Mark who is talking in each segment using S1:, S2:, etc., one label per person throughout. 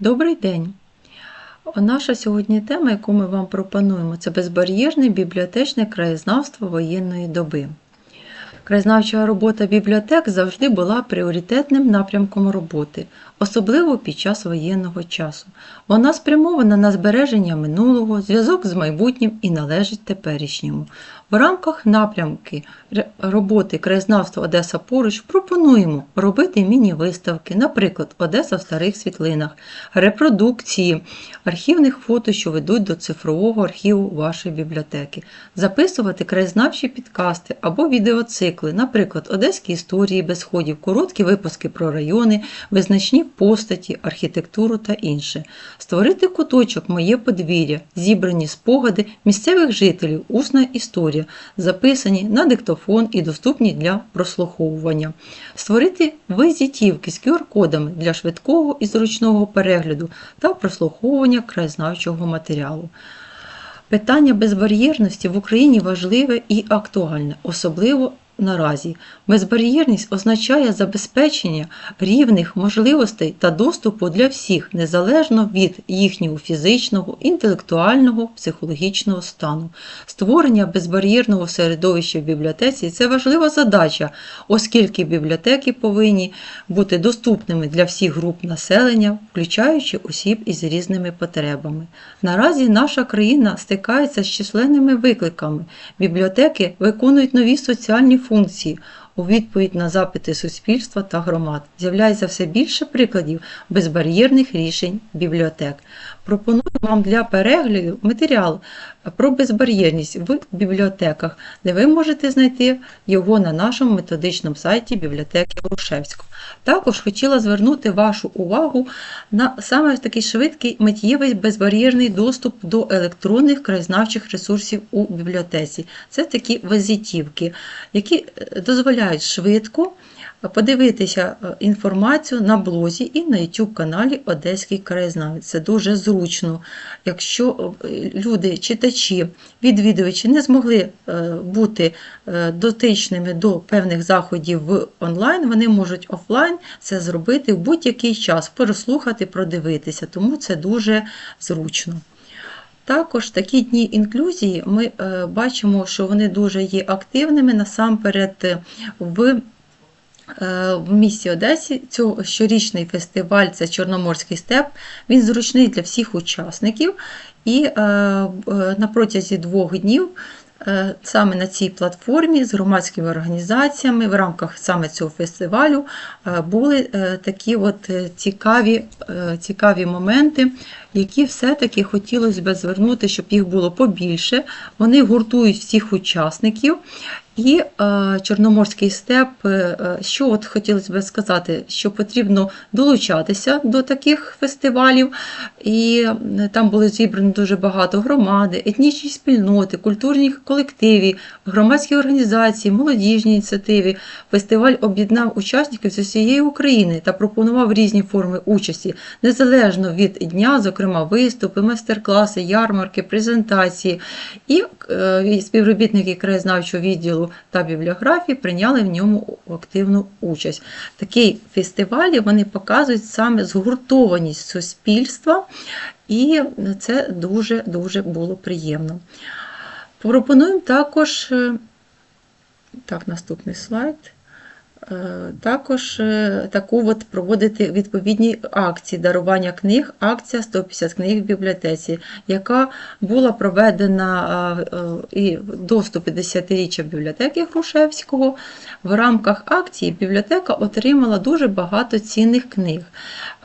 S1: Добрий день! Наша сьогодні тема, яку ми вам пропонуємо, це безбар'єрне бібліотечне краєзнавство воєнної доби. Краєзнавча робота бібліотек завжди була пріоритетним напрямком роботи, особливо під час воєнного часу. Вона спрямована на збереження минулого, зв'язок з майбутнім і належить теперішньому. В рамках напрямки роботи краєзнавства Одеса поруч пропонуємо робити міні-виставки, наприклад, Одеса в старих світлинах, репродукції архівних фото, що ведуть до цифрового архіву вашої бібліотеки, записувати краєзнавчі підкасти або відеоцикли, наприклад, Одеські історії без ходів, короткі випуски про райони, визначні постаті, архітектуру та інше. Створити куточок Моє подвір'я, зібрані спогади місцевих жителів, усна історія, записані на диктофон і доступні для прослуховування. Створити визитівки з QR-кодами для швидкого і зручного перегляду та прослуховування краєзнавчого матеріалу. Питання безбар'єрності в Україні важливе і актуальне, особливо наразі. Безбар'єрність означає забезпечення рівних можливостей та доступу для всіх, незалежно від їхнього фізичного, інтелектуального, психологічного стану. Створення безбар'єрного середовища в бібліотеці це важлива задача, оскільки бібліотеки повинні бути доступними для всіх груп населення, включаючи осіб із різними потребами. Наразі наша країна стикається з численними викликами. Бібліотеки виконують нові соціальні функції. У відповідь на запити суспільства та громад з'являється все більше прикладів безбар'єрних рішень бібліотек. Пропоную вам для перегляду матеріал про безбар'єрність в бібліотеках, де ви можете знайти його на нашому методичному сайті бібліотеки Грушевського. Також хотіла звернути вашу увагу на саме такий швидкий миттєвий безбар'єрний доступ до електронних краєзнавчих ресурсів у бібліотеці. Це такі визитівки, які е, дозволяють швидко подивитися е, інформацію на блозі і на YouTube каналі Одеський краєзнавець. Це дуже зручно. Якщо е, люди, читачі, відвідувачі не змогли е, бути дотичними до певних заходів в онлайн, вони можуть офлайн це зробити в будь-який час, переслухати, продивитися, тому це дуже зручно. Також такі дні інклюзії ми бачимо, що вони дуже є активними насамперед в в місті Одесі цього щорічний фестиваль це Чорноморський степ. Він зручний для всіх учасників, і е, е, на протязі двох днів. е, Саме на цій платформі з громадськими організаціями в рамках саме цього фестивалю е, були е, такі от е, цікаві, е, цікаві моменти, які все-таки хотілося б звернути, щоб їх було побільше. Вони гуртують всіх учасників. І е, Чорноморський степ, е, е, що от хотілося б сказати, що потрібно долучатися до таких фестивалів, і там були зібрані дуже багато громади, етнічні спільноти, культурні колективи, громадські організації, молодіжні ініціативи. Фестиваль об'єднав учасників з усієї України та пропонував різні форми участі, незалежно від дня, зокрема виступи, майстер-класи, ярмарки, презентації. І е, співробітники краєзнавчого відділу та бібліографії прийняли в ньому активну участь. Такі фестивалі вони показують саме згуртованість суспільства, і це дуже-дуже було приємно. Пропонуємо також, е, так, наступний слайд. Е, Також е, таку от проводити відповідні акції дарування книг, акція 150 книг в бібліотеці, яка була проведена е, і до 150-річчя бібліотеки Грушевського. В рамках акції бібліотека отримала дуже багато цінних книг.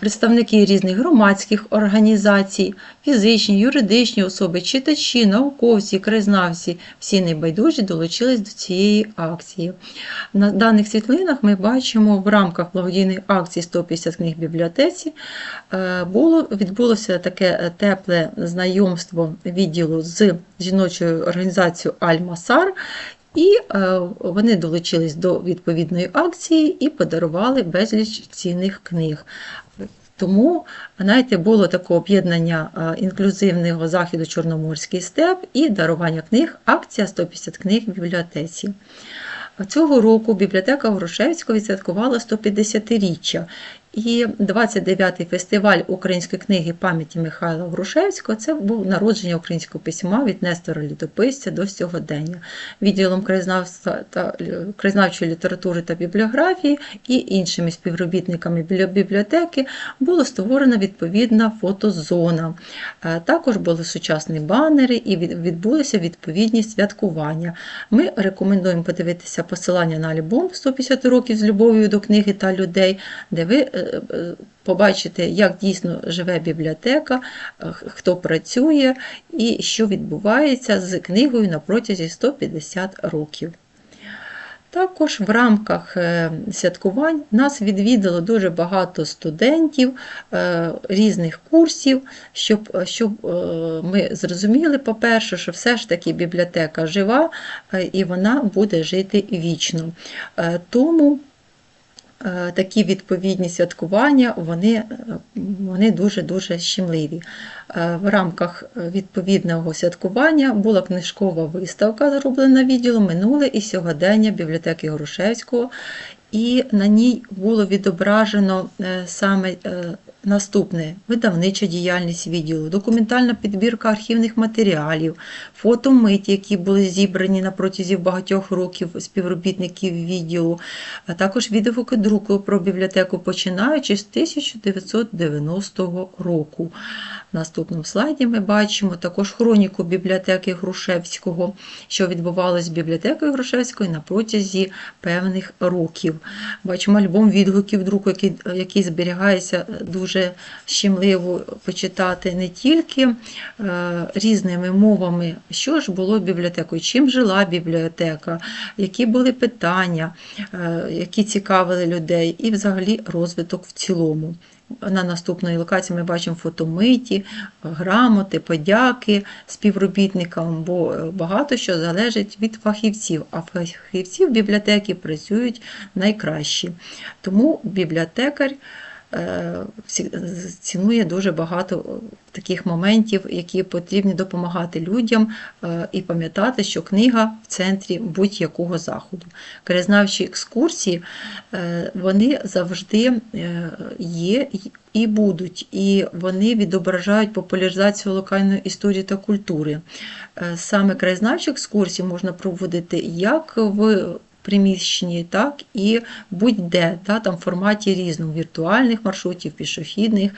S1: Представники різних громадських організацій, фізичні, юридичні особи, читачі, науковці, краєзнавці, всі небайдужі долучились до цієї акції. На даних світлинах ми бачимо в рамках благодійної акції 150 книг бібліотеці е, було, відбулося таке тепле знайомство відділу з жіночою організацією Аль-Масар. І е, вони долучились до відповідної акції і подарували безліч цінних книг. Тому, знаєте, було таке об'єднання е, інклюзивного заходу Чорноморський степ і дарування книг, акція 150 книг в бібліотеці. Цього року бібліотека Грушевського відсвяткувала 150-річчя. І 29-й фестиваль української книги пам'яті Михайла Грушевського це був народження українського письма від Нестора Літописця до сьогодення. Відділом краєзнавства та краєзнавчої літератури та бібліографії і іншими співробітниками бібліотеки було створена відповідна фотозона. Е, Також були сучасні банери і відбулися відповідні святкування. Ми рекомендуємо подивитися посилання на альбом 150 років з любов'ю до книги та людей, де ви е, е, побачите, як дійсно живе бібліотека, хто працює і що відбувається з книгою на протязі 150 років. Також в рамках святкувань нас відвідало дуже багато студентів різних курсів, щоб щоб ми зрозуміли, по-перше, що все ж таки бібліотека жива і вона буде жити вічно. Тому такі відповідні святкування вони вони дуже-дуже щемливі. В рамках відповідного святкування була книжкова виставка, зроблена відділом минуле і сьогодення бібліотеки Грушевського, і на ній було відображено саме Наступне видавнича діяльність відділу, документальна підбірка архівних матеріалів, фотомиті, які були зібрані на протязі багатьох років співробітників відділу, а також відгуки друку про бібліотеку, починаючи з 1990 року. В наступному слайді ми бачимо також хроніку бібліотеки Грушевського, що відбувалось з бібліотекою Грушевської на протязі певних років. Бачимо альбом відгуків друку, який, який зберігається дуже щемливо почитати не тільки е, різними мовами, що ж було бібліотекою, чим жила бібліотека, які були питання, е, які цікавили людей, і взагалі розвиток в цілому. На наступної локації ми бачимо фотомиті, грамоти, подяки співробітникам, бо багато що залежить від фахівців, а фахівці в бібліотеки працюють найкращі. Тому бібліотекар цінує дуже багато таких моментів, які потрібні допомагати людям е, і пам'ятати, що книга в центрі будь-якого заходу. Краєзнавчі екскурсії е, вони завжди є і будуть, і вони відображають популяризацію локальної історії та культури. Саме краєзнавчі екскурсії можна проводити як в приміщенні, так і будь-де, да, там в форматі різному, віртуальних маршрутів, пішохідних.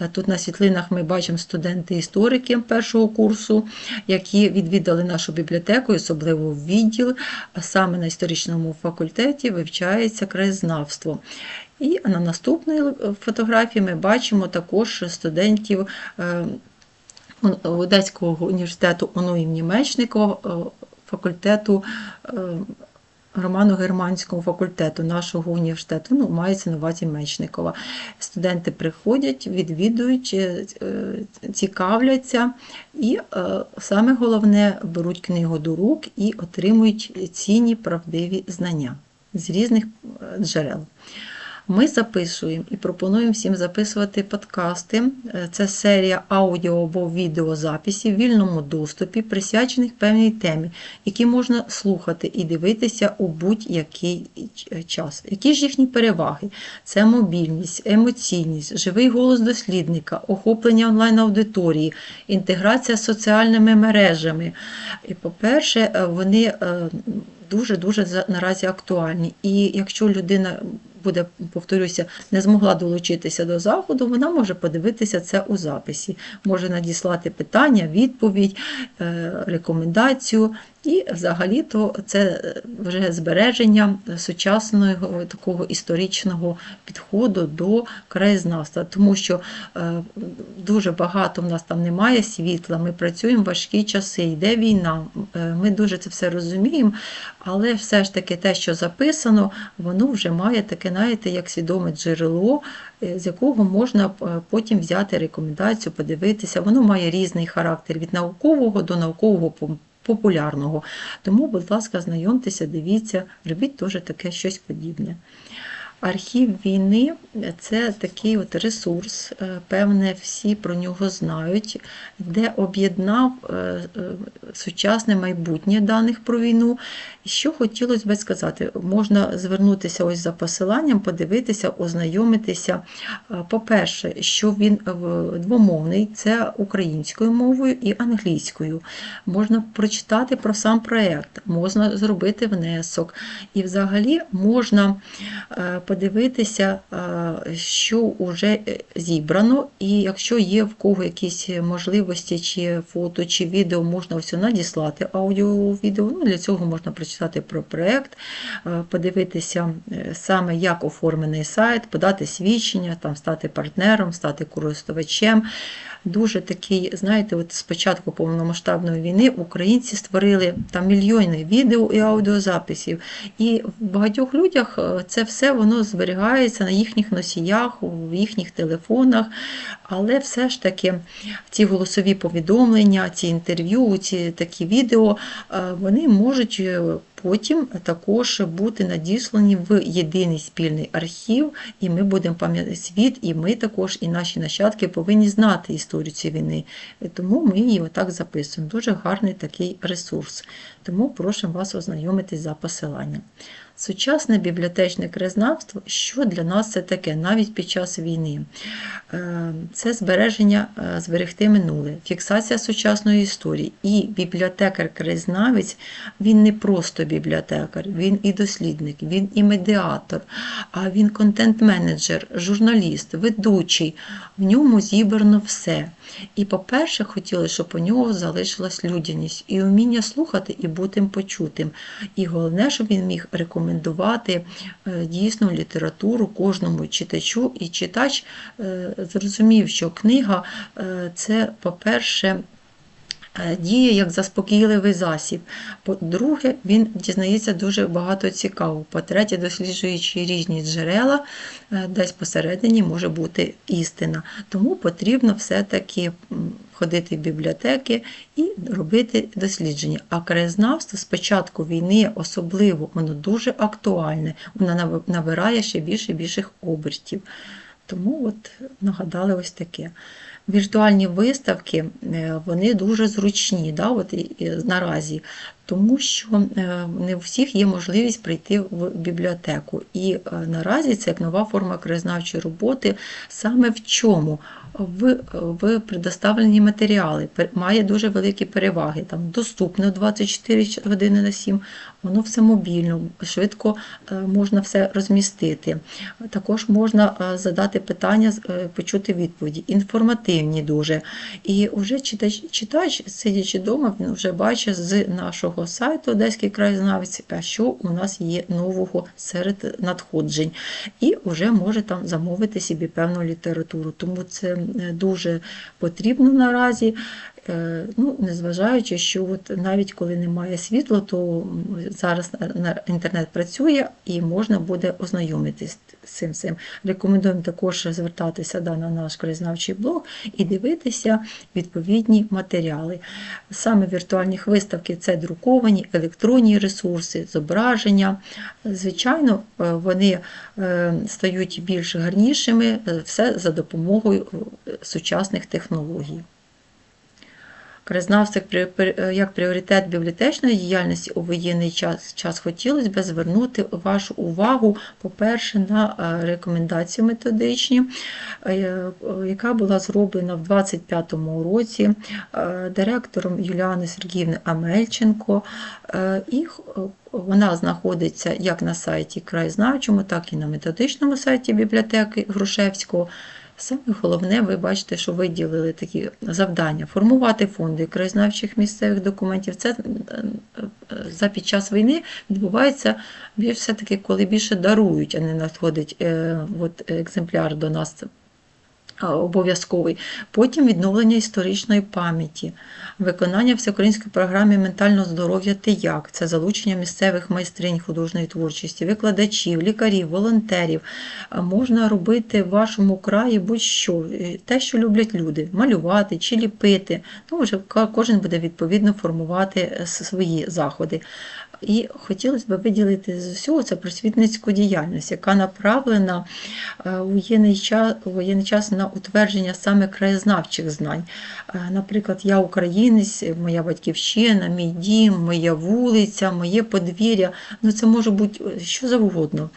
S1: Е, тут на світлинах ми бачимо студенти-історики першого курсу, які відвідали нашу бібліотеку, особливо відділ, а саме на історичному факультеті вивчається краєзнавство. І на наступній фотографії ми бачимо також студентів е, Одеського університету ОНУ імені Мечникова, е, факультету Романо-германського факультету нашого університету, ну, мається на увазі Мечникова. Студенти приходять, відвідують, е, цікавляться і е, саме головне беруть книгу до рук і отримують цінні правдиві знання з різних е, джерел. Ми записуємо і пропонуємо всім записувати подкасти. Е, це серія аудіо або відеозаписів в вільному доступі, присвячених певній темі, які можна слухати і дивитися у будь-який час. Які ж їхні переваги? Це мобільність, емоційність, живий голос дослідника, охоплення онлайн-аудиторії, інтеграція з соціальними мережами. І, по-перше, е, вони дуже-дуже наразі актуальні. І якщо людина буде, повторюся, не змогла долучитися до заходу, вона може подивитися це у записі, може надіслати питання, відповідь, е, рекомендацію. І взагалі-то це е, вже збереження сучасного такого історичного підходу до краєзнавства, тому що е, дуже багато в нас там немає світла, ми працюємо в важкі часи, йде війна. Ми дуже це все розуміємо, але все ж таки те, що записано, воно вже має таке, знаєте, як свідоме джерело, е, з якого можна е, потім взяти рекомендацію, подивитися. Воно має різний характер від наукового до наукового популярного. Тому, будь ласка, знайомтеся, дивіться, робіть теж таке щось подібне. Архів війни це такий от ресурс, е, певне, всі про нього знають, де об'єднав е, е, сучасне майбутнє даних про війну. Що хотілося б сказати, можна звернутися ось за посиланням, подивитися, ознайомитися. По-перше, що він двомовний, це українською мовою і англійською. Можна прочитати про сам проєкт, можна зробити внесок. І взагалі можна подивитися, е, що вже зібрано, і якщо є в кого якісь можливості, чи фото, чи відео, можна все надіслати аудіо, відео. Ну, для цього можна прочитати про проєкт, е, подивитися е, саме, як оформлений сайт, подати свідчення, там, стати партнером, стати користувачем. Дуже такий, знаєте, от з початку повномасштабної війни українці створили там мільйони відео і аудіозаписів. І в багатьох людях е, це все воно зберігається на їхніх носіях, в їхніх телефонах. Але все ж таки ці голосові повідомлення, ці інтерв'ю, ці такі відео, е, вони можуть е, потім також бути надіслані в єдиний спільний архів, і ми будемо пам'ятати світ, і ми також, і наші нащадки повинні знати історію цієї війни. Тому ми її отак записуємо. Дуже гарний такий ресурс. Тому прошу вас ознайомитись за посиланням. Сучасне бібліотечне краєзнавство, що для нас це таке, навіть під час війни? Е, Це збереження, е, зберегти минуле, фіксація сучасної історії. І бібліотекар-краєзнавець, він не просто бібліотекар, він і дослідник, він і медіатор, а він контент-менеджер, журналіст, ведучий. В ньому зібрано все. І, по-перше, хотіли, щоб у нього залишилась людяність і вміння слухати і бути почутим. І головне, щоб він міг рекомендувати е, дійсну літературу кожному читачу, і читач е, зрозумів, що книга е, це, по-перше, Діє як заспокійливий засіб. По-друге, він дізнається дуже багато цікавого. По-третє, досліджуючи різні джерела, е, десь посередині може бути істина. Тому потрібно все-таки ходити в бібліотеки і робити дослідження. А краєзнавство з початку війни особливо воно дуже актуальне, воно набирає ще більше і більших обертів. Тому от нагадали ось таке. Віртуальні виставки е, вони дуже зручні да, от, наразі, тому що е, не у всіх є можливість прийти в бібліотеку. І е, наразі це як нова форма краєзнавчої роботи саме в чому? В, в предоставлені матеріали має дуже великі переваги. Там доступно 24 години на 7, воно все мобільно, швидко е, можна все розмістити. Також можна е, задати питання, е, почути відповіді, інформативні дуже. І вже читач, читач, сидячи вдома, він вже бачить з нашого сайту Одеський краєзнавець, що у нас є нового серед надходжень. І вже може там замовити собі певну літературу. Тому це дуже потрібно наразі. Е, Ну, незважаючи, що от навіть коли немає світла, то зараз інтернет працює і можна буде ознайомитись з цим всім. Рекомендуємо також звертатися да, на наш краєзнавчий блог і дивитися відповідні матеріали. Саме віртуальні виставки це друковані, електронні ресурси, зображення. Звичайно, е, вони е, стають більш гарнішими, все за допомогою сучасних технологій. Прі- е, як пріоритет бібліотечної діяльності у воєнний час, час хотілося б звернути вашу увагу, по-перше, на е, рекомендації методичні, е, яка була зроблена в 25-му році директором Юліани Сергіївни Амельченко. І вона знаходиться як на сайті краєзнавчому, так і на методичному сайті бібліотеки Грушевського. Саме головне, ви бачите, що виділили такі завдання: формувати фонди краєзнавчих місцевих документів. Це е, за під час війни відбувається все-таки, коли більше дарують, а не надходить е, от, екземпляр до нас обов'язковий. Потім відновлення історичної пам'яті, виконання всеукраїнської програми ментального здоров'я «Ти як? Це залучення місцевих майстринь художньої творчості, викладачів, лікарів, волонтерів. Можна робити в вашому краї будь-що, е, те, що люблять люди, малювати чи ліпити. Ну, вже кожен буде відповідно формувати е, свої заходи. І хотілося б виділити з усього це просвітницьку діяльність, яка направлена е, у воєнний час, на утвердження саме краєзнавчих знань. Е, Наприклад, я українець, моя батьківщина, мій дім, моя вулиця, моє подвір'я. Ну це може бути е, що завгодно.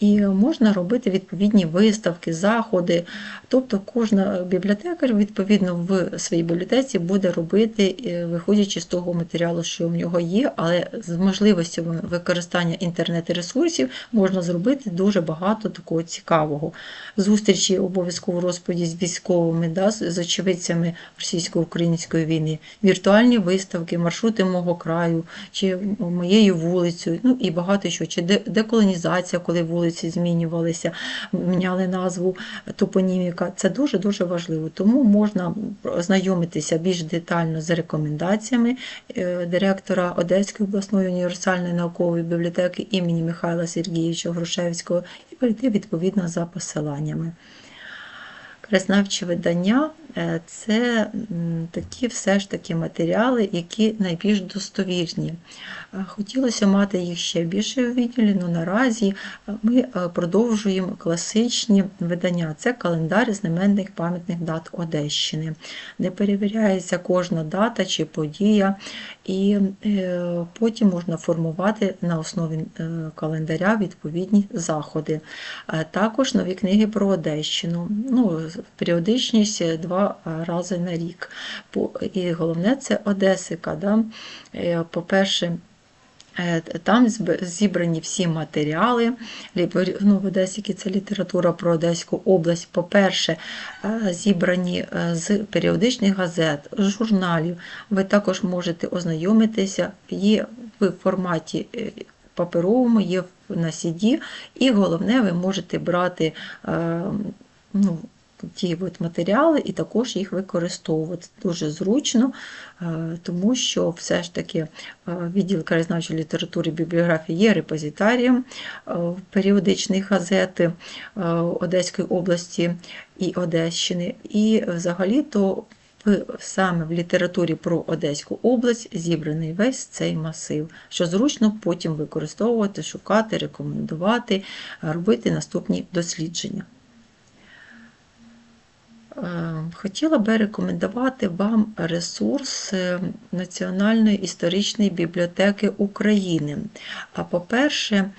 S1: І можна робити відповідні виставки, заходи. Тобто кожна бібліотекар відповідно в своїй бібліотеці буде робити, виходячи з того матеріалу, що в нього є, але з можливістю використання інтернет-ресурсів можна зробити дуже багато такого цікавого. Зустрічі обов'язково розповіді з військовими, да, з очевидцями російсько-української війни, віртуальні виставки, маршрути мого краю, чи моєю вулицею, ну і багато що, чи деколонізація, коли вулиці змінювалися, міняли назву топоніміка. Це дуже-дуже важливо. Тому можна ознайомитися більш детально з рекомендаціями е, директора Одеської обласної універсальної наукової бібліотеки імені Михайла Сергійовича Грушевського і перейти відповідно за посиланнями. Краснавчі видання е, це такі все ж таки матеріали, які найбільш достовірні. Е, Хотілося мати їх ще більше у відділі, але наразі е, ми е, продовжуємо класичні видання. Це календар знаменних пам'ятних дат Одещини, де перевіряється кожна дата чи подія, і потім можна формувати на основі календаря відповідні заходи. Також нові книги про Одещину. Ну, періодичність два рази на рік. І головне це Одесика. Да? По-перше, там зібрані всі матеріали. Ну, в Одесіки це література про Одеську область. По-перше, е, зібрані е, з періодичних газет, журналів. Ви також можете ознайомитися. Є в форматі е, паперовому, є на CD, і головне, ви можете брати е, ну, ті от матеріали і також їх використовувати. Дуже зручно, е, тому що все ж таки е, відділ краєзнавчої літератури бібліографії є репозитарієм е, періодичної газети Одеської області і Одещини. І взагалі-то саме в літературі про Одеську область зібраний весь цей масив, що зручно потім використовувати, шукати, рекомендувати, робити наступні дослідження. Е, Хотіла би рекомендувати вам ресурс Національної історичної бібліотеки України. А по-перше,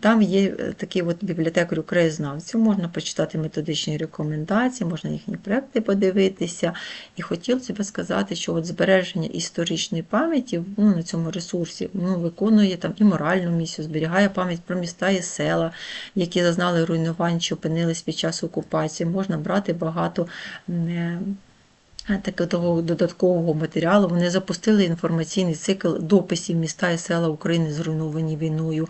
S1: там є такий от бібліотекар краєзнавців, можна почитати методичні рекомендації, можна їхні проекти подивитися. І хотілося б сказати, що от збереження історичної пам'яті ну, на цьому ресурсі ну, виконує там і моральну місію, зберігає пам'ять про міста і села, які зазнали руйнувань чи опинились під час окупації. Можна брати багато е, такого додаткового матеріалу. Вони запустили інформаційний цикл дописів міста і села України, зруйновані війною.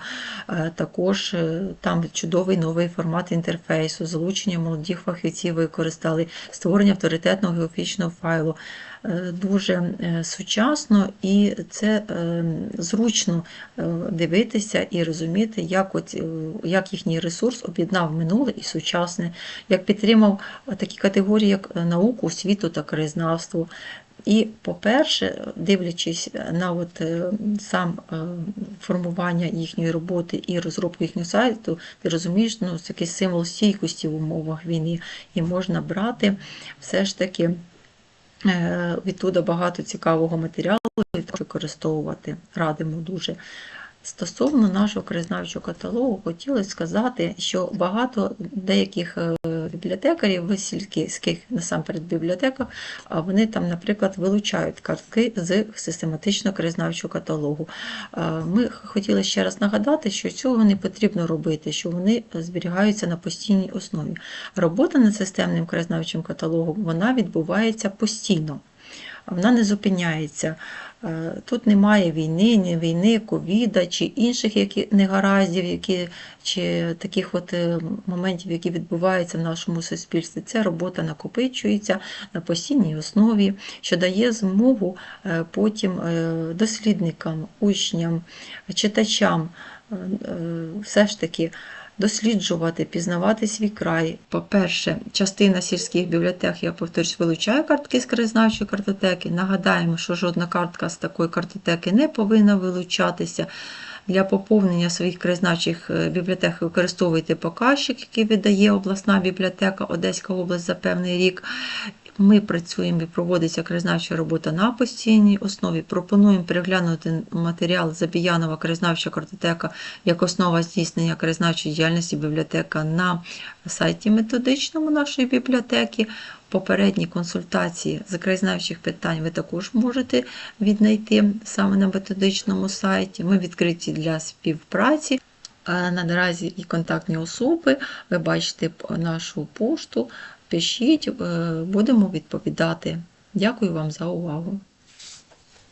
S1: Е, Також е, там чудовий новий формат інтерфейсу, залучення молодих фахівців використали, створення авторитетного географічного файлу. Е, Дуже е, сучасно і це е, зручно е, дивитися і розуміти, як, от, е, як їхній ресурс об'єднав минуле і сучасне, як підтримав такі категорії, як е, науку, освіту та краєзнавство. І, по-перше, дивлячись на от, е, сам е, формування їхньої роботи і розробку їхнього сайту, ти розумієш, ну, це якийсь символ стійкості в умовах війни, і можна брати все ж таки е, відтуда багато цікавого матеріалу і використовувати. Радимо дуже. Стосовно нашого краєзнавчого каталогу, хотілося сказати, що багато деяких е, бібліотекарів сільських насамперед бібліотеках, вони там, наприклад, вилучають картки з систематичного краєзнавчого каталогу. Е, Ми хотіли ще раз нагадати, що цього не потрібно робити, що вони зберігаються на постійній основі. Робота над системним краєзнавчим каталогом вона відбувається постійно. Вона не зупиняється. Е, Тут немає війни, ні війни, ковіда чи інших які, негараздів, які, чи таких от е, моментів, які відбуваються в нашому суспільстві. Ця робота накопичується на постійній основі, що дає змогу е, потім дослідникам, учням, читачам все ж таки досліджувати, пізнавати свій край. По-перше, частина сільських бібліотек, я повторюсь, вилучає картки з краєзнавчої картотеки. Нагадаємо, що жодна картка з такої картотеки не повинна вилучатися. Для поповнення своїх краєзнавчих е, бібліотек використовуйте показчик, який видає обласна бібліотека Одеська область за певний рік. Ми працюємо і проводиться краєзнавча робота на постійній основі. Пропонуємо переглянути матеріал Забіянова краєзнавча картотека як основа здійснення краєзнавчої діяльності бібліотека на сайті методичному нашої бібліотеки. Попередні консультації з краєзнавчих питань ви також можете віднайти саме на методичному сайті. Ми відкриті для співпраці. Е, Наразі і контактні особи. Ви бачите нашу пошту. Пишіть, е, будемо відповідати. Дякую вам за увагу.